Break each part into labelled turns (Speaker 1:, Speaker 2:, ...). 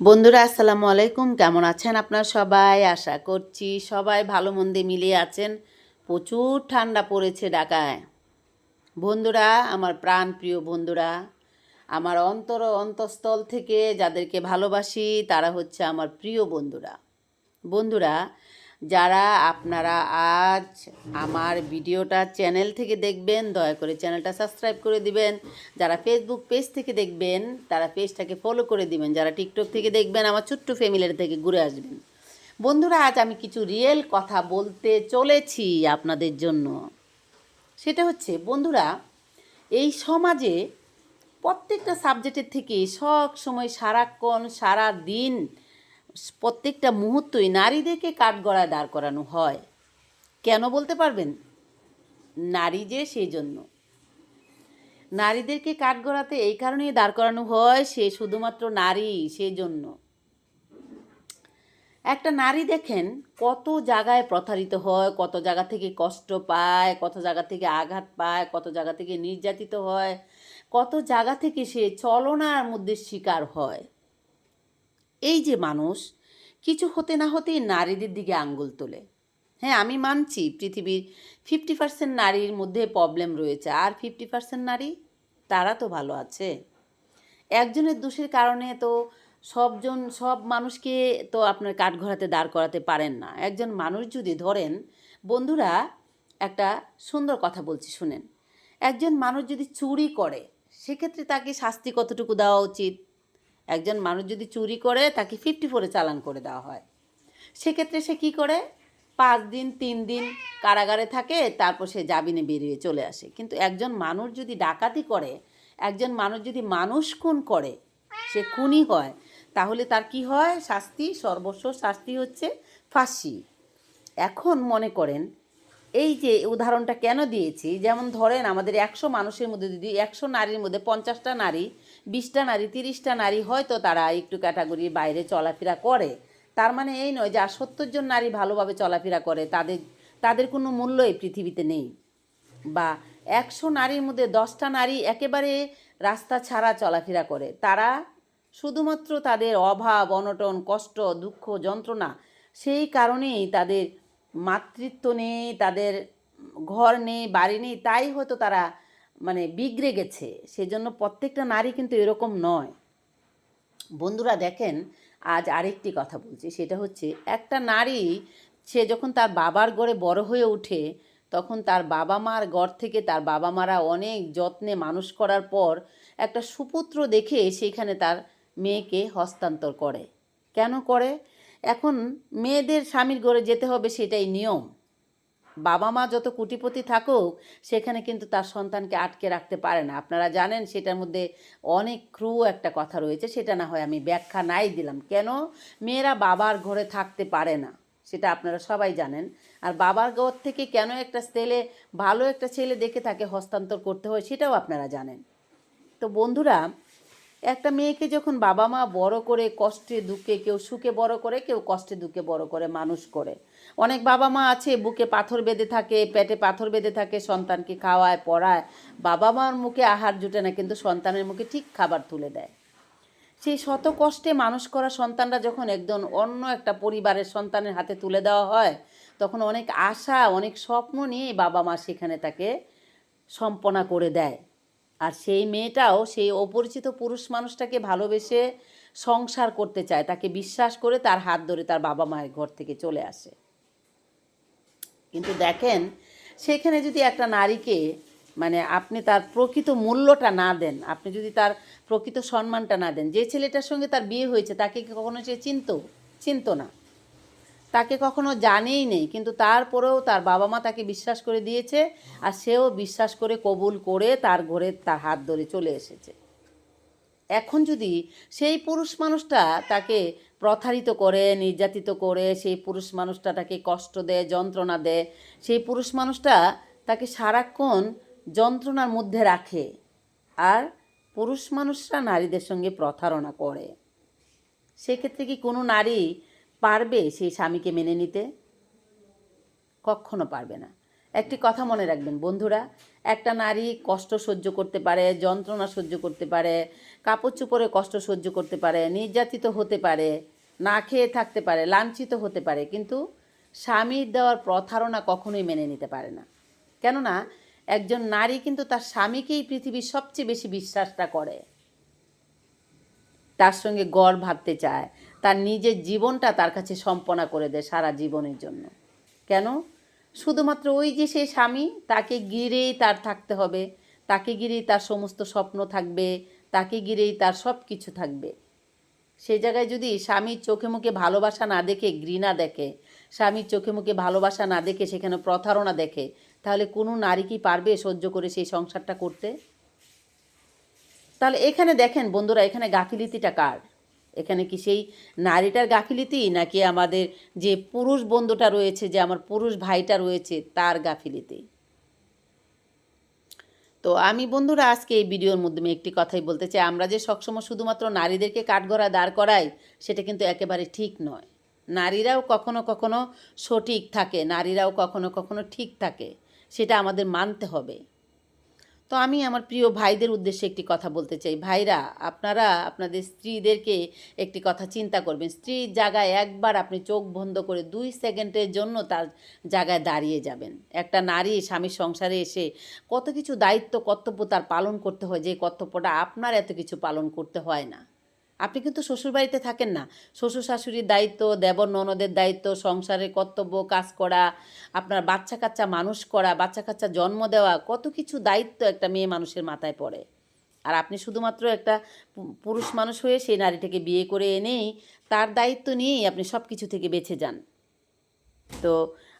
Speaker 1: বন্ধুরা, আসসালামু আলাইকুম। কেমন আছেন আপনার সবাই? আশা করছি সবাই ভালো মন্দে মিলে আছেন। প্রচুর ঠান্ডা পড়েছে ঢাকায়। বন্ধুরা, আমার প্রাণ প্রিয় বন্ধুরা, আমার অন্তর অন্তঃস্থল থেকে যাদেরকে ভালোবাসি, তারা হচ্ছে আমার প্রিয় বন্ধুরা। বন্ধুরা যারা আপনারা আজ আমার ভিডিওটা চ্যানেল থেকে দেখবেন, দয়া করে চ্যানেলটা সাবস্ক্রাইব করে দিবেন। যারা ফেসবুক পেজ থেকে দেখবেন, তারা পেজটাকে ফলো করে দিবেন। যারা টিকটক থেকে দেখবেন, আমার ছোট্ট ফ্যামিলির থেকে ঘুরে আসবেন। বন্ধুরা, আজ আমি কিছু রিয়েল কথা বলতে চলেছি আপনাদের জন্য। সেটা হচ্ছে, বন্ধুরা, এই সমাজে প্রত্যেকটা সাবজেক্টের থেকে সব সময় সারাক্ষণ সারা দিন প্রত্যেকটা মুহূর্তই নারীদেরকে কাঠগড়ায় দাঁড় করানো হয়। কেন বলতে পারবেন? নারী যে সেই জন্য। নারীদেরকে কাঠগড়াতে এই কারণেই দাঁড় করানো হয়, সে শুধুমাত্র নারী সেই জন্য। একটা নারী দেখেন কত জায়গায় প্রতারিত হয়, কত জায়গা থেকে কষ্ট পায়, কত জায়গা থেকে আঘাত পায়, কত জায়গা থেকে নির্যাতিত হয়, কত জায়গা থেকে সে চলনার মধ্যে শিকার হয়। এই যে মানুষ, কিছু হতে না হতেই নারীদের দিকে আঙ্গুল তোলে। হ্যাঁ আমি মানছি পৃথিবীর ফিফটি পার্সেন্ট নারীর মধ্যে প্রবলেম রয়েছে। আর ফিফটি পার্সেন্ট নারী, তারা তো ভালো আছে। একজনের দোষের কারণে তো সবজন, সব মানুষকে তো আপনার কাঠঘরাতে দাঁড় করাতে পারেন না। একজন মানুষ যদি ধরেন, বন্ধুরা, একটা সুন্দর কথা বলছি, শুনেন। একজন মানুষ যদি চুরি করে, সেক্ষেত্রে তাকে শাস্তি কতটুকু দেওয়া উচিত? একজন মানুষ যদি চুরি করে, তাকে ফিফটি ফোরে চালান করে দেওয়া হয়। সেক্ষেত্রে সে কি করে? পাঁচ দিন, তিন দিন কারাগারে থাকে, তারপর সে জামিনে বেরিয়ে চলে আসে। কিন্তু একজন মানুষ যদি ডাকাতি করে, একজন মানুষ যদি মানুষ খুন করে, সে খুনই হয়, তাহলে তার কি হয়? শাস্তি, সর্বস্ব শাস্তি হচ্ছে ফাঁসি। এখন মনে করেন এই যে উদাহরণটা কেন দিয়েছি? যেমন ধরেন আমাদের একশো মানুষের মধ্যে যদি একশো নারীর মধ্যে পঞ্চাশটা নারী, বিশটা নারী, তিরিশটা নারী হয়তো তারা একটু ক্যাটাগরির বাইরে চলাফেরা করে। তার মানে এই নয় যে আর সত্তর জন নারী ভালোভাবে চলাফেরা করে, তাদের তাদের কোনো মূল্য এই পৃথিবীতে নেই। বা একশো নারীর মধ্যে দশটা নারী একেবারে রাস্তা ছাড়া চলাফেরা করে। তারা শুধুমাত্র তাদের অভাব, অনটন, কষ্ট, দুঃখ, যন্ত্রণা, সেই কারণেই তাদের মাতৃত্ব নেই, তাদের ঘর নেই, বাড়ি নেই, তাই হয়তো তারা মানে বিগড়ে গেছে। সেজন্য প্রত্যেকটা নারী কিন্তু এরকম নয়। বন্ধুরা দেখেন, আজ আরেকটি কথা বলছি, সেটা হচ্ছে একটা নারী, সে যখন তার বাবার ঘরে বড় হয়ে ওঠে, তখন তার বাবা মার ঘর থেকে তার বাবা মারা অনেক যত্নে মানুষ করার পর একটা সুপুত্র দেখে সেইখানে তার মেয়েকে হস্তান্তর করে। কেন করে? এখন মেয়েদের স্বামীর ঘরে যেতে হবে সেটাই নিয়ম। বাবা মা যত কুটিপতি থাকুক, সেখানে কিন্তু তার সন্তানকে আটকে রাখতে পারে না। আপনারা জানেন সেটার মধ্যে অনেক ক্রু একটা কথা রয়েছে, সেটা না হয় আমি ব্যাখ্যা নাই দিলাম। কেন? মেয়েরা বাবার ঘরে থাকতে পারে না, সেটা আপনারা সবাই জানেন। আর বাবার ঘর থেকে কেন একটা ছেলে, ভালো একটা ছেলে দেখে তাকে হস্তান্তর করতে হয়, সেটাও আপনারা জানেন। তো বন্ধুরা একটা মেয়েকে যখন বাবা মা বড় করে কষ্টে, দুঃখে, কেউ সুখে বড় করে, কেউ কষ্টে, দুঃখে বড় করে, মানুষ করে। অনেক বাবা মা আছে, বুকে পাথর বেঁধে থাকে, পেটে পাথর বেঁধে থাকে, সন্তানকে খাওয়ায়, পড়ায়। বাবা মার মুখে আহার জুটে না, কিন্তু সন্তানের মুখে ঠিক খাবার তুলে দেয়। সেই শত কষ্টে মানুষ করা সন্তানরা যখন একজন অন্য একটা পরিবারের সন্তানের হাতে তুলে দেওয়া হয়, তখন অনেক আশা, অনেক স্বপ্ন নিয়ে বাবা মা সেখানে তাকে সম্পনা করে দেয়। আর সেই মেয়েটাও সেই অপরিচিত পুরুষ মানুষটাকে ভালোবেসে সংসার করতে চায়। তাকে বিশ্বাস করে তার হাত ধরে তার বাবা মায়ের ঘর থেকে চলে আসে। কিন্তু দেখেন, সেখানে যদি একটা নারীকে মানে আপনি তার প্রকৃত মূল্যটা না দেন, আপনি যদি তার প্রকৃত সম্মানটা না দেন, যে ছেলেটার সঙ্গে তার বিয়ে হয়েছে তাকে কি কখনো সে চিনত? চিনত না। তাকে কখনো জানেই নেই, কিন্তু তারপরেও তার বাবা মা তাকে বিশ্বাস করে দিয়েছে আর সেও বিশ্বাস করে কবুল করে তার ঘরে তার হাত ধরে চলে এসেছে। এখন যদি সেই পুরুষ মানুষটা তাকে প্রথারিত করে, নির্যাতিত করে, সেই পুরুষ মানুষটা তাকে কষ্ট দেয়, যন্ত্রণা দেয়, সেই পুরুষ মানুষটা তাকে সারাক্ষণ যন্ত্রণার মধ্যে রাখে আর পুরুষ মানুষরা নারীদের সঙ্গে প্রতারণা করে। সেক্ষেত্রে কি কোনো নারী পারবে সেই স্বামীকে মেনে নিতে? কখনো পারবে না। একটি কথা মনে রাখবেন বন্ধুরা, একটা নারী কষ্ট সহ্য করতে পারে, যন্ত্রণা সহ্য করতে পারে, কাপড় চোপড়ে কষ্ট সহ্য করতে পারে, নির্যাতিত হতে পারে, না খেয়ে থাকতে পারে, লাঞ্ছিত হতে পারে, কিন্তু স্বামীর দেওয়ার প্রতারণা কখনোই মেনে নিতে পারে না। কেননা, একজন নারী কিন্তু তার স্বামীকেই পৃথিবীর সবচেয়ে বেশি বিশ্বাসটা করে। তার সঙ্গে গড় ভাবতে চায় তার নিজের জীবনটা তার কাছে সম্পনা করে দেয় সারা জীবনের জন্য। কেন? শুধুমাত্র ওই যে সে স্বামী, তাকে গিরেই তার থাকতে হবে, তাকে গিরেই তার সমস্ত স্বপ্ন থাকবে, তাকে গিরেই তার সব কিছু থাকবে। সেই জায়গায় যদি স্বামীর চোখে মুখে ভালোবাসা না দেখে, ঘৃণা দেখে, স্বামীর চোখে মুখে ভালোবাসা না দেখে, সেখানে প্রতারণা দেখে, তাহলে কোনো নারী কি পারবে সহ্য করে সেই সংসারটা করতে? তাহলে এখানে দেখেন বন্ধুরা, এখানে গাফিলিতিটা কার? এখানে কি সেই নারীটার গাফিলিতি? নাকি আমাদের যে পুরুষ বন্ধুটা রয়েছে, যে আমার পুরুষ ভাইটা রয়েছে, তার গাফিলিতি? তো আমি বন্ধুরা, আজকে এই ভিডিওর মাধ্যমে একটি কথাই বলতে চাই। আমরা যে সবসময় শুধুমাত্র নারীদেরকে কাঠগড়া দাঁড় করাই, সেটা কিন্তু একেবারে ঠিক নয়। নারীরাও কখনো কখনো সঠিক থাকে, নারীরাও কখনো কখনো ঠিক থাকে, সেটা আমাদের মানতে হবে। তো আমি আমার প্রিয় ভাইদের উদ্দেশ্যে একটি কথা বলতে চাই। ভাইরা, আপনারা আপনাদের স্ত্রীদেরকে একটি কথা চিন্তা করবেন। স্ত্রীর জায়গায় একবার আপনি চোখ বন্ধ করে দুই সেকেন্ডের জন্য তার জায়গায় দাঁড়িয়ে যাবেন। একটা নারী স্বামীর সংসারে এসে কত কিছু দায়িত্ব, কর্তব্য তার পালন করতে হয়। যে কর্তব্যটা আপনার এত কিছু পালন করতে হয় না। আপনি কিন্তু শ্বশুরবাড়িতে থাকেন না। শ্বশুর শাশুড়ির দায়িত্ব, দেবর ননদের দায়িত্ব, সংসারের কর্তব্য, কাজ করা, আপনার বাচ্চা কাচ্চা মানুষ করা, বাচ্চা কাচ্চা জন্ম দেওয়া, কত কিছু দায়িত্ব একটা মেয়ে মানুষের মাথায় পড়ে। আর আপনি শুধুমাত্র একটা পুরুষ মানুষ হয়ে সেই নারীটাকে বিয়ে করে এনেই তার দায়িত্ব নিয়েই আপনি সব কিছু থেকে বেঁচে যান। তো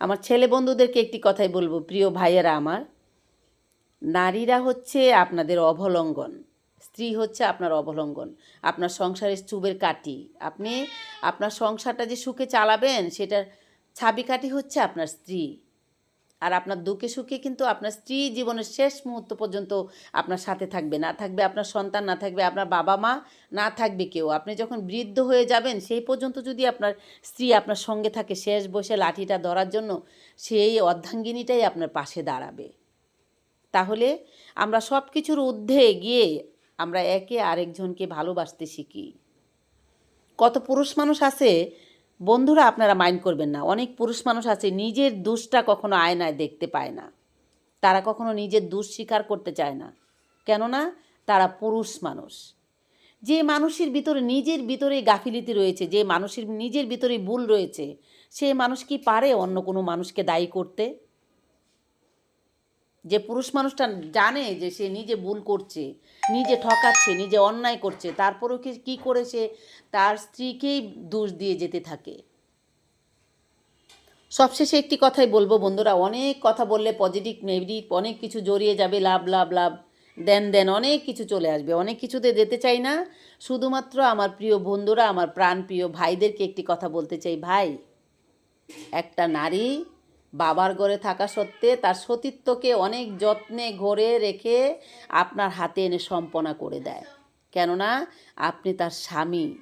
Speaker 1: আমার ছেলে বন্ধুদেরকে একটি কথাই বলব, প্রিয় ভাইয়েরা আমার, নারীরা হচ্ছে আপনাদের অবলম্বন। স্ত্রী হচ্ছে আপনার অবলম্বন। আপনার সংসারের চুবের কাঠি। আপনি আপনার সংসারটা যে সুখে চালাবেন, সেটার ছাবি কাঠি হচ্ছে আপনার স্ত্রী। আর আপনার দুঃখে সুখে কিন্তু আপনার স্ত্রী জীবনের শেষ মুহূর্ত পর্যন্ত আপনার সাথে থাকবে। না থাকবে আপনার সন্তান, না থাকবে আপনার বাবা মা না থাকবে কেউ। আপনি যখন বৃদ্ধ হয়ে যাবেন, সেই পর্যন্ত যদি আপনার স্ত্রী আপনার সঙ্গে থাকে, শেষ বসে লাঠিটা ধরার জন্য, সেই অর্ধাঙ্গিনীটাই আপনার পাশে দাঁড়াবে। তাহলে আমরা সব কিছুর ঊর্ধ্বে গিয়ে আমরা একে আরেকজনকে ভালোবাসতে শিখি। কত পুরুষ মানুষ আছে, বন্ধুরা আপনারা মাইন্ড করবেন না। অনেক পুরুষ মানুষ আছে, নিজের দোষটা কখনো আয়নায় দেখতে পায় না। তারা কখনো নিজের দোষ স্বীকার করতে চায় না। কেননা, তারা পুরুষ মানুষ। যে মানুষের ভিতরে, নিজের ভিতরে গাফিলিতি রয়েছে, যে মানুষের নিজের ভিতরে ভুল রয়েছে, সে মানুষ কি পারে অন্য কোনো মানুষকে দায়ী করতে? যে পুরুষ মানুষটা জানে যে সে নিজে ভুল করছে, নিজে ঠকাচ্ছে, নিজে অন্যায় করছে, তারপরেও কি, কী করে সে তার স্ত্রীকেই দোষ দিয়ে যেতে থাকে? সবশেষে একটি কথাই বলব বন্ধুরা, অনেক কথা বললে পজিটিভ নেগেটিভ অনেক কিছু জড়িয়ে যাবে, লাভ লাভ লাভ, দেন দেন অনেক কিছু চলে আসবে। অনেক কিছুতে যেতে চাই না, শুধুমাত্র আমার প্রিয় বন্ধুরা, আমার প্রাণ প্রিয় ভাইদেরকে একটি কথা বলতে চাই। ভাই, একটা নারী বাবার ঘরে থাকা সত্ত্বে তার সতীত্বকে অনেক যত্নে ঘরে রেখে আপনার হাতে এনে সম্পনা করে দেয়। কেননা আপনি তার স্বামী।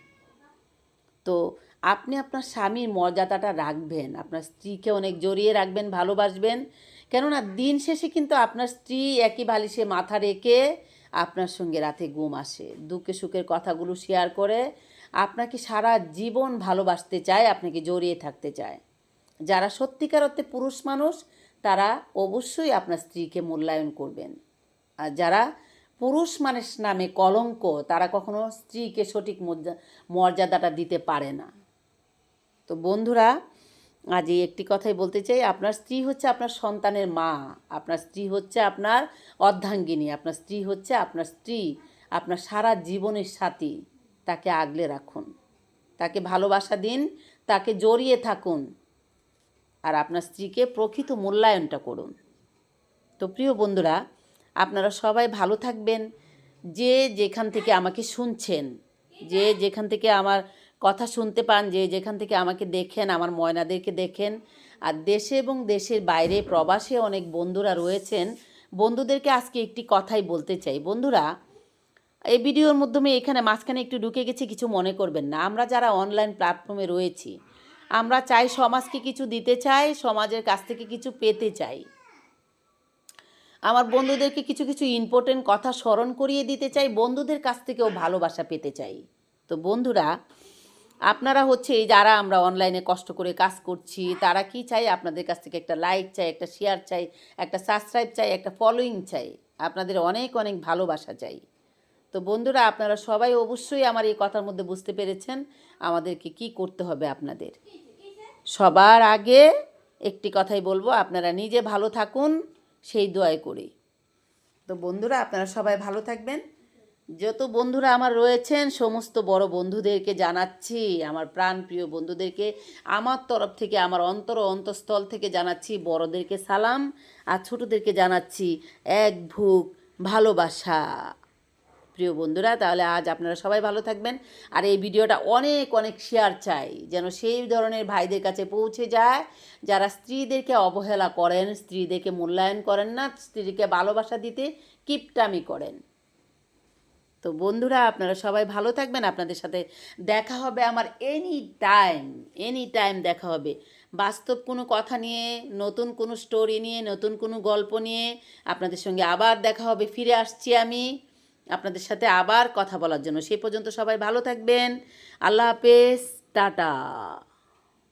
Speaker 1: তো আপনি আপনার স্বামীর মর্যাদাটা রাখবেন, আপনার স্ত্রীকে অনেক জড়িয়ে রাখবেন, ভালোবাসবেন। কেননা দিন শেষে কিন্তু আপনার স্ত্রী একই বালিশে মাথা রেখে আপনার সঙ্গে রাতে ঘুম আসে। দুঃখে সুখের কথাগুলো শেয়ার করে আপনাকে সারা জীবন ভালোবাসতে চায়, আপনাকে জড়িয়ে থাকতে চায়। যারা সত্যিকার অর্থে পুরুষ মানুষ, তারা অবশ্যই আপনার স্ত্রীকে মূল্যায়ন করবেন। আর যারা পুরুষ মানুষ নামে কলঙ্ক, তারা কখনো স্ত্রীকে সঠিক মর্যা- মর্যাদাটা দিতে পারে না। তো বন্ধুরা, আজ এই একটি কথাই বলতে চাই। আপনার স্ত্রী হচ্ছে আপনার সন্তানের মা, আপনার স্ত্রী হচ্ছে আপনার অর্ধাঙ্গিনী, আপনার স্ত্রী হচ্ছে আপনার স্ত্রী, আপনার সারা জীবনের সাথী। তাকে আগলে রাখুন। তাকে ভালোবাসা দিন, তাকে জড়িয়ে থাকুন। আর আপনার স্ত্রীকে প্রকৃত মূল্যায়নটা করুন। তো প্রিয় বন্ধুরা, আপনারা সবাই ভালো থাকবেন। যে যেখান থেকে আমাকে শুনছেন, যে যেখান থেকে আমার কথা শুনতে পান, যে যেখান থেকে আমাকে দেখেন, আমার ময়নাদেরকে দেখেন, আর দেশে এবং দেশের বাইরে প্রবাসে অনেক বন্ধুরা রয়েছেন, বন্ধুদেরকে আজকে একটি কথাই বলতে চাই। বন্ধুরা, এই ভিডিওর মাধ্যমে এখানে মাঝখানে একটু ঢুকে গেছে, কিছু মনে করবেন না। আমরা যারা অনলাইন প্ল্যাটফর্মে রয়েছি আমরা চাই সমাজকে কিছু দিতে চাই, সমাজের কাছ থেকে কিছু পেতে চাই। আমার বন্ধুদেরকে কিছু কিছু ইম্পর্টেন্ট কথা স্মরণ করিয়ে দিতে চাই, বন্ধুদের কাছ থেকেও ভালোবাসা পেতে চাই। তো বন্ধুরা, আপনারা হচ্ছে এই যারা আমরা অনলাইনে কষ্ট করে কাজ করছি, তারা কি চাই? আপনাদের কাছ থেকে একটা লাইক চাই, একটা শেয়ার চাই, একটা সাবস্ক্রাইব চাই, একটা ফলোয়িং চাই। আপনাদের অনেক অনেক ভালোবাসা চাই। তো বন্ধুরা, আপনারা সবাই অবশ্যই আমার এই কথার মধ্যে বুঝতে পেরেছেন আমাদেরকে কি করতে হবে আপনাদের। সবার আগে একটি কথাই বলব, আপনারা নিজে ভালো থাকুন, সেই দোয়াই করি। তো বন্ধুরা, আপনারা সবাই ভালো থাকবেন। যত বন্ধুরা আমার রয়েছেন, সমস্ত বড় বন্ধুদেরকে জানাচ্ছি, আমার প্রাণপ্রিয় বন্ধুদেরকে, আমার তরফ থেকে, আমার অন্তর অন্তঃস্থল থেকে জানাচ্ছি, বড়দেরকে সালাম আর ছোটদেরকে জানাচ্ছি এক ভুক ভালোবাসা। প্রিয় বন্ধুরা, তাহলে আজ আপনারা সবাই ভালো থাকবেন। আর এই ভিডিওটা অনেক অনেক শেয়ার চাই, যেন সেই ধরনের ভাইদের কাছে পৌঁছে যায়, যারা স্ত্রীদেরকে অবহেলা করেন, স্ত্রীদেরকে মূল্যায়ন করেন না, স্ত্রীকে ভালোবাসা দিতে কিপটামি করেন। তো বন্ধুরা, আপনারা সবাই ভালো থাকবেন। আপনাদের সাথে দেখা হবে আমার এনি টাইম এনি টাইম দেখা হবে। বাস্তব কোনো কথা নিয়ে, নতুন কোনো স্টোরি নিয়ে, নতুন কোনো গল্প নিয়ে আপনাদের সঙ্গে আবার দেখা হবে। ফিরে আসছি আমি। আপনাদের সাথে আবার কথা বলার জন্য। সেই পর্যন্ত সবাই ভালো থাকবেন। আল্লাহ হাফেজ। টাটা।